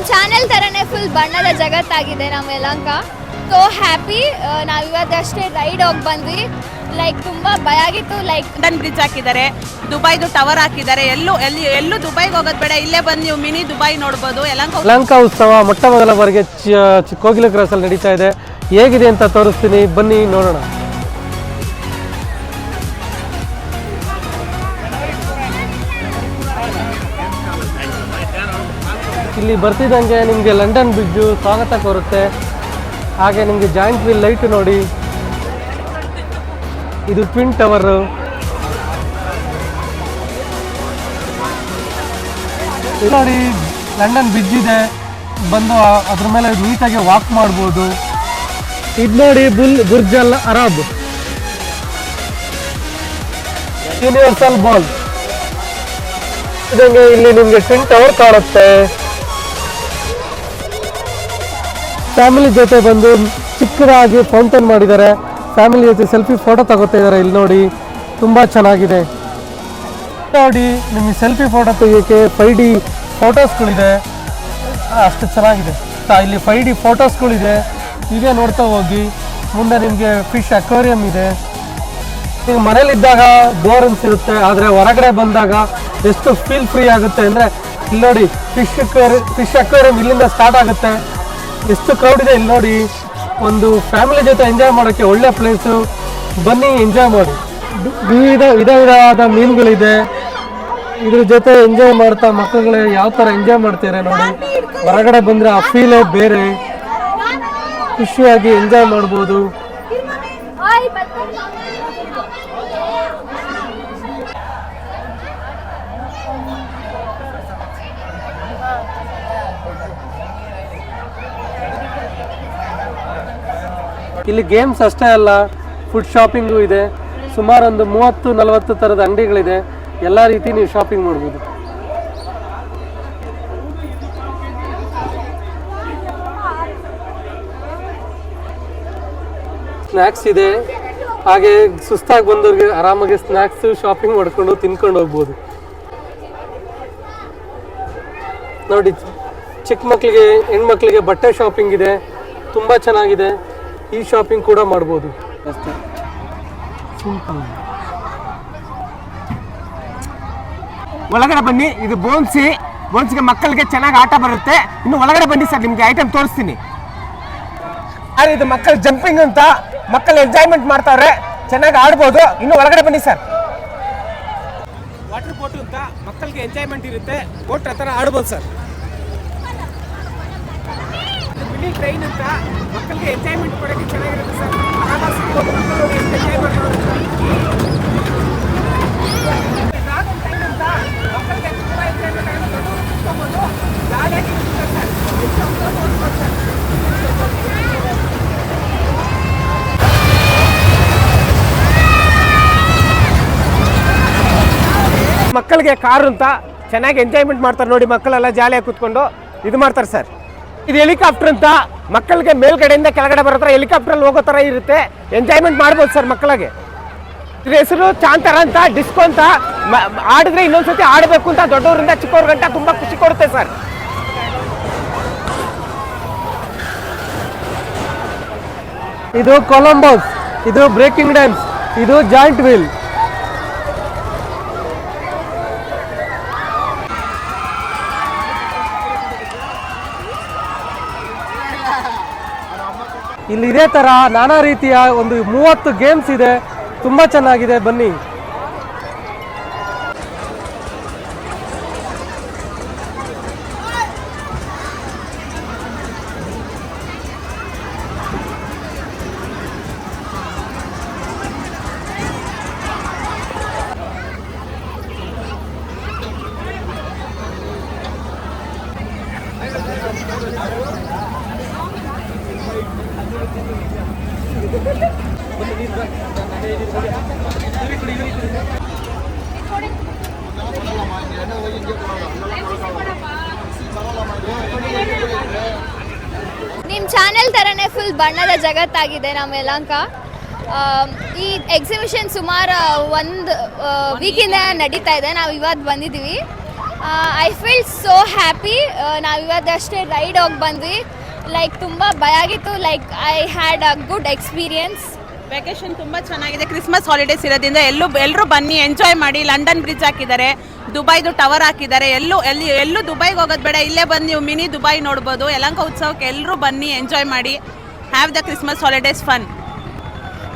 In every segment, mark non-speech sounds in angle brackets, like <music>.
ನಿಮ್ಮ ಚಾನೆಲ್ ಥರನೇ ಫುಲ್ ಬಣ್ಣದ ಜಗತ್ತಾಗಿದೆ ನಮ್ಮ ಯಲಂಕ ಸೊ ಹ್ಯಾಪಿ ನಾವು ಇವತ್ತಷ್ಟೇ ರೈಡ್ ಹೋಗಿ ಬಂದ್ವಿ. ಲೈಕ್ ತುಂಬ ಭಯ ಆಗಿತ್ತು ಲೈಕ್ ಲಂಡನ್ ಬ್ರಿಡ್ಜ್ ಹಾಕಿದ್ದಾರೆ ದುಬೈದು ಟವರ್ ಹಾಕಿದ್ದಾರೆ. ಎಲ್ಲೂ ಎಲ್ಲಿ ಎಲ್ಲೂ ದುಬೈಗೆ ಹೋಗೋದು ಬೇಡ. ಇಲ್ಲೇ ಬಂದು ನೀವು ಮಿನಿ ದುಬೈ ನೋಡ್ಬೋದು. ಯಲಂಕ ಲಂಕಾ ಉತ್ಸವ ಮೊಟ್ಟ ಮೊದಲ ಬಾರಿಗೆ ಚಿಕ್ಕ ಚ- ಕೋಗಿಲ ಕ್ರಾಸಲ್ಲಿ ನಡೀತಾ ಇದೆ. ಹೇಗಿದೆ ಅಂತ ತೋರಿಸ್ತೀನಿ. ಬನ್ನಿ ನೋಡೋಣ. ಇಲ್ಲಿ ಬರ್ತಿದ್ದಂಗೆ ನಿಮಗೆ ಲಂಡನ್ ಬ್ರಿಡ್ಜು ಸ್ವಾಗತ ಕೋರುತ್ತೆ. ಹಾಗೆ ನಿಮಗೆ ಜಾಯಿಂಟ್ ವೀಲ್ ಲೈಟ್ ನೋಡಿ. ಇದು ಟ್ವಿನ್ ಟವರು ನೋಡಿ, ಲಂಡನ್ ಬ್ರಿಡ್ಜ್ ಇದೆ. ಬಂದು ಅದ್ರ ಮೇಲೆ ನೀಟಾಗಿ ವಾಕ್ ಮಾಡ್ಬೋದು. ಇದು ನೋಡಿ bull Burj Al Arab. Universal ball ಇದಂಗೆ ಇಲ್ಲಿ ನಿಮಗೆ ಟ್ವಿನ್ ಟವರ್ ಕಾಣುತ್ತೆ. ಫ್ಯಾಮಿಲಿ ಜೊತೆ ಬಂದು ಚಿಕ್ಕದಾಗಿ ಫೌಂಟೇನ್ ಮಾಡಿದ್ದಾರೆ. ಫ್ಯಾಮಿಲಿ ಜೊತೆ ಸೆಲ್ಫಿ ಫೋಟೋ ತಗೋತಾ ಇದ್ದಾರೆ ಇಲ್ಲಿ ನೋಡಿ. ತುಂಬ ಚೆನ್ನಾಗಿದೆ. ನೋಡಿ, ನಿಮಗೆ ಸೆಲ್ಫಿ ಫೋಟೋ ತೆಗಿಯೋಕ್ಕೆ ಫೈ ಡಿ ಫೋಟೋಸ್ಗಳಿದೆ ಅಷ್ಟು ಚೆನ್ನಾಗಿದೆ. ಇಲ್ಲಿ ಫೈ ಡಿ ಫೋಟೋಸ್ಗಳಿದೆ ಹೀಗೆ ನೋಡ್ತಾ ಹೋಗಿ. ಮುಂದೆ ನಿಮಗೆ ಫಿಶ್ ಅಕ್ವೇರಿಯಂ ಇದೆ. ನೀವು ಮನೇಲಿದ್ದಾಗ ಬೋರ್ ಅನ್ಸಿರುತ್ತೆ ಆದರೆ ಹೊರಗಡೆ ಬಂದಾಗ ಎಷ್ಟು ಫೀಲ್ ಫ್ರೀ ಆಗುತ್ತೆ ಅಂದರೆ, ಇಲ್ಲಿ ನೋಡಿ ಫಿಶ್ ಫಿಶ್ ಅಕ್ವೇರಿಯಂ ಇಲ್ಲಿಂದ ಸ್ಟಾರ್ಟ್ ಆಗುತ್ತೆ. ಎಷ್ಟು ಕ್ರೌಡ್ ಇದೆ ಇಲ್ಲಿ ನೋಡಿ. ಒಂದು ಫ್ಯಾಮಿಲಿ ಜೊತೆ ಎಂಜಾಯ್ ಮಾಡೋಕ್ಕೆ ಒಳ್ಳೆ ಪ್ಲೇಸು ಬನ್ನಿ ಎಂಜಾಯ್ ಮಾಡಿ. ವಿವಿಧ ವಿಧ ವಿಧವಾದ ಮೀನುಗಳಿದೆ. ಇದ್ರ ಜೊತೆ ಎಂಜಾಯ್ ಮಾಡ್ತಾ ಮಕ್ಕಳುಗಳೇ, ಯಾವ ಥರ ಎಂಜಾಯ್ ಮಾಡ್ತಾರೆ ನೋಡಿ. ಹೊರಗಡೆ ಬಂದರೆ ಆ ಫೀಲೇ ಬೇರೆ. ಖುಷಿಯಾಗಿ ಎಂಜಾಯ್ ಮಾಡ್ಬೋದು. ಇಲ್ಲಿ ಗೇಮ್ಸ್ ಅಷ್ಟೇ ಅಲ್ಲ ಫುಡ್ ಶಾಪಿಂಗು ಇದೆ. ಸುಮಾರು ಒಂದು ಮೂವತ್ತು, ನಲವತ್ತು ಥರದ ಅಂಗಡಿಗಳಿದೆ. ಎಲ್ಲ ರೀತಿ ನೀವು ಶಾಪಿಂಗ್ ಮಾಡ್ಬೋದು. ಸ್ನ್ಯಾಕ್ಸ್ ಇದೆ. ಹಾಗೆ ಸುಸ್ತಾಗಿ ಬಂದವ್ರಿಗೆ ಆರಾಮಾಗಿ ಸ್ನ್ಯಾಕ್ಸ್ ಶಾಪಿಂಗ್ ಮಾಡ್ಕೊಂಡು ತಿನ್ಕೊಂಡು ಹೋಗ್ಬೋದು. ನೋಡಿ ಚಿಕ್ಕ ಮಕ್ಕಳಿಗೆ ಹೆಣ್ಮಕ್ಳಿಗೆ ಬಟ್ಟೆ ಶಾಪಿಂಗ್ ಇದೆ. ತುಂಬ ಚೆನ್ನಾಗಿದೆ. ಈ ಶಾಪಿಂಗ್ ಕೂಡ ಮಾಡ್ಬೋದು. ಅಷ್ಟೇ. ಸಿಂಪಲ್ ಒಳಗಡೆ ಬನ್ನಿ ಇದು ಬೋನ್ಸಿ. ಬೋನ್ಸ್ಗೆ ಮಕ್ಕಳಿಗೆ ಚೆನ್ನಾಗಿ ಆಟ ಬರುತ್ತೆ. ಇನ್ನು ಒಳಗಡೆ ಬನ್ನಿ ಸರ್ ನಿಮ್ಗೆ ಐಟಮ್ ತೋರಿಸ್ತೀನಿ. ಅರೆ ಇದು ಮಕ್ಕಳು ಜಂಪಿಂಗ್ ಅಂತ ಮಕ್ಕಳು ಎಂಜಾಯ್ಮೆಂಟ್ ಮಾಡ್ತಾವ್ರೆ. ಚೆನ್ನಾಗಿ ಆಡ್ಬೋದು. ಇನ್ನು ಒಳಗಡೆ ಬನ್ನಿ ಸರ್. ವಾಟರ್ ಬೋಟ್ ಅಂತ ಮಕ್ಕಳಿಗೆ ಎಂಜಾಯ್ಮೆಂಟ್ ಇರುತ್ತೆ. ಬೋಟ್ ಆ ಥರ ಆಡ್ಬೋದು ಸರ್. ಮಿನಿ ಟ್ರೈನ್ ಅಂತ ಮಕ್ಕಳಿಗೆ ಎಂಜಾಯ್ಮೆಂಟ್ ಕೊಡೋಕ್ಕೆ ಚೆನ್ನಾಗಿರುತ್ತೆ ಸರ್. ಮಕ್ಕಳಿಗೆ ತುಂಬ ಮಕ್ಕಳಿಗೆ ಕಾರು ಅಂತ ಚೆನ್ನಾಗಿ ಎಂಜಾಯ್ಮೆಂಟ್ ಮಾಡ್ತಾರೆ ನೋಡಿ ಮಕ್ಕಳೆಲ್ಲ ಜಾಲಿಯಾಗಿ ಕೂತ್ಕೊಂಡು ಇದು ಮಾಡ್ತಾರೆ ಸರ್. ಇದು ಹೆಲಿಕಾಪ್ಟರ್ ಅಂತ ಮಕ್ಕಳಿಗೆ ಮೇಲ್ಗಡೆಯಿಂದ ಕೆಳಗಡೆ ಬರೋ ಥರ ಹೆಲಿಕಾಪ್ಟ್ರಲ್ಲಿ ಹೋಗೋ ಥರ ಇರುತ್ತೆ. ಎಂಜಾಯ್ಮೆಂಟ್ ಮಾಡ್ಬೋದು ಸರ್ ಮಕ್ಕಳಿಗೆ. ಇದ್ರ ಹೆಸರು ಚಾಂತರ ಅಂತ, ಡಿಸ್ಕೋ ಅಂತ. ಆಡಿದ್ರೆ ಇನ್ನೊಂದ್ಸತಿ ಆಡಬೇಕು ಅಂತ ದೊಡ್ಡವರಿಂದ ಚಿಕ್ಕವ್ರ ಗಂಟ ತುಂಬ ಖುಷಿ ಕೊಡುತ್ತೆ ಸರ್. ಇದು ಕೊಲಂಬೋಸ್ ಇದು ಬ್ರೇಕಿಂಗ್ ಡ್ಯಾನ್ಸ್ ಇದು ಜಾಯಿಂಟ್ ವೀಲ್ ಇಲ್ಲಿ ಇದೇ ಥರ ನಾನಾ ರೀತಿಯ ಒಂದು ಮೂವತ್ತು ಗೇಮ್ಸ್ ಇದೆ. ತುಂಬ ಚೆನ್ನಾಗಿದೆ. ಬನ್ನಿ. ನಿಮ್ಮ ಚಾನೆಲ್ ಥರನೇ ಫುಲ್ ಬಣ್ಣದ ಜಗತ್ತಾಗಿದೆ ನಮ್ಮ ಯಲಂಕ ಈ ಎಕ್ಸಿಬಿಷನ್ ಸುಮಾರು ಒಂದು ವೀಕಿಂದ ನಡೀತಾ ಇದೆ. ನಾವು ಇವತ್ತು ಬಂದಿದ್ದೀವಿ ಐ ಫೀಲ್ ಸೋ ಹ್ಯಾಪಿ ನಾವು ಇವತ್ತಷ್ಟೇ ರೈಡ್ ಹೋಗಿ ಬಂದ್ವಿ. ಲೈಕ್ ತುಂಬ ಭಯ ಆಗಿತ್ತು like I had a good experience vacation ತುಂಬ ಚೆನ್ನಾಗಿದೆ ಕ್ರಿಸ್ಮಸ್ ಹಾಲಿಡೇಸ್ ಇರೋದ್ರಿಂದ ಎಲ್ಲೂ ಎಲ್ಲರೂ ಬನ್ನಿ ಎಂಜಾಯ್ ಮಾಡಿ ಲಂಡನ್ ಬ್ರಿಡ್ಜ್ ಹಾಕಿದ್ದಾರೆ ದುಬೈದು ಟವರ್ ಹಾಕಿದ್ದಾರೆ ಎಲ್ಲೂ ಎಲ್ಲಿ ಎಲ್ಲೂ ದುಬೈಗೆ ಹೋಗೋದು ಬೇಡ ಇಲ್ಲೇ ಬಂದು ನೀವು ಮಿನಿ ದುಬೈ ನೋಡ್ಬೋದು ಯಲಂಕ ಉತ್ಸವಕ್ಕೆ ಎಲ್ಲರೂ ಬನ್ನಿ ಎಂಜಾಯ್ ಮಾಡಿ have the Christmas holidays fun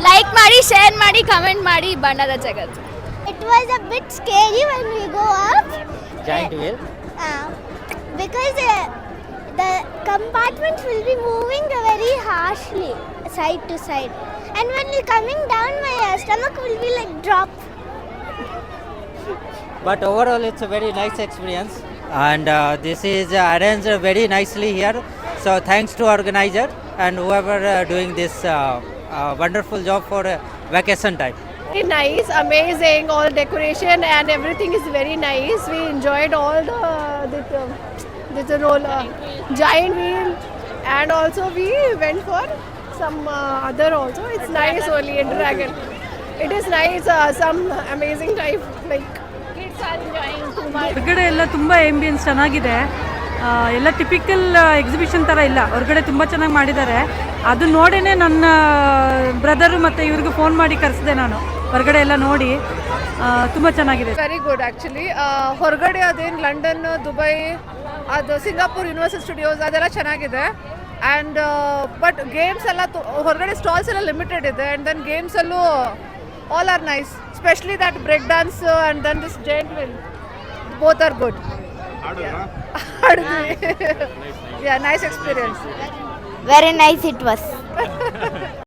like ಮಾಡಿ ಶೇರ್ ಮಾಡಿ ಕಮೆಂಟ್ ಮಾಡಿ ಬಣ್ಣದ ಜಗತ್ತು. It was a bit scary when we go up joint wheel because the the compartments will be moving very harshly side to side. And when we're coming down, my uh, stomach will be like drop. But overall, it's a very nice experience, and uh, this is uh, arranged very nicely here. So thanks to organizer and whoever uh, doing this uh, uh, wonderful job for uh, vacation time. Very nice, amazing. All decoration and everything is very nice. We enjoyed all the the, the, a roller giant wheel, and also we went for some uh, other also. It's nice only a Dragon. It is nice. Uh, some amazing type like kids are enjoying too much. ಹೊರಗಡೆ ಎಲ್ಲ ತುಂಬ ambience ಚೆನ್ನಾಗಿದೆ ಆ, ಎಲ್ಲ typical exhibition ಥರ ಇಲ್ಲ ಹೊರಗಡೆ ತುಂಬ ಚೆನ್ನಾಗಿ ಮಾಡಿದ್ದಾರೆ ಅದು ನೋಡೇ ನನ್ನ ಬ್ರದರು ಮತ್ತು ಇವ್ರಿಗೆ ಫೋನ್ ಮಾಡಿ ಕರೆಸಿದೆ ನಾನು ಹೊರಗಡೆ ಎಲ್ಲ ನೋಡಿ ತುಂಬ ಚೆನ್ನಾಗಿದೆ. ವೆರಿ ಗುಡ್ ಆ್ಯಕ್ಚುಲಿ ಹೊರಗಡೆ ಅದೇನು ಲಂಡನ್ ದುಬೈ ಅದು ಸಿಂಗಾಪುರ್ ಯೂನಿವರ್ಸಲ್ ಸ್ಟುಡಿಯೋಸ್ ಅದೆಲ್ಲ ಚೆನ್ನಾಗಿದೆ. ಆ್ಯಂಡ್ ಬಟ್ ಗೇಮ್ಸ್ ಎಲ್ಲ ತು- ಹೊರಗಡೆ ಸ್ಟಾಲ್ಸ್ ಎಲ್ಲ ಲಿಮಿಟೆಡ್ ಇದೆ. And then ಗೇಮ್ಸಲ್ಲೂ all are nice specially that break dance and then this giant wheel both are good ಆಡಿದ್ವಿ yeah nice experience very nice it was. <laughs>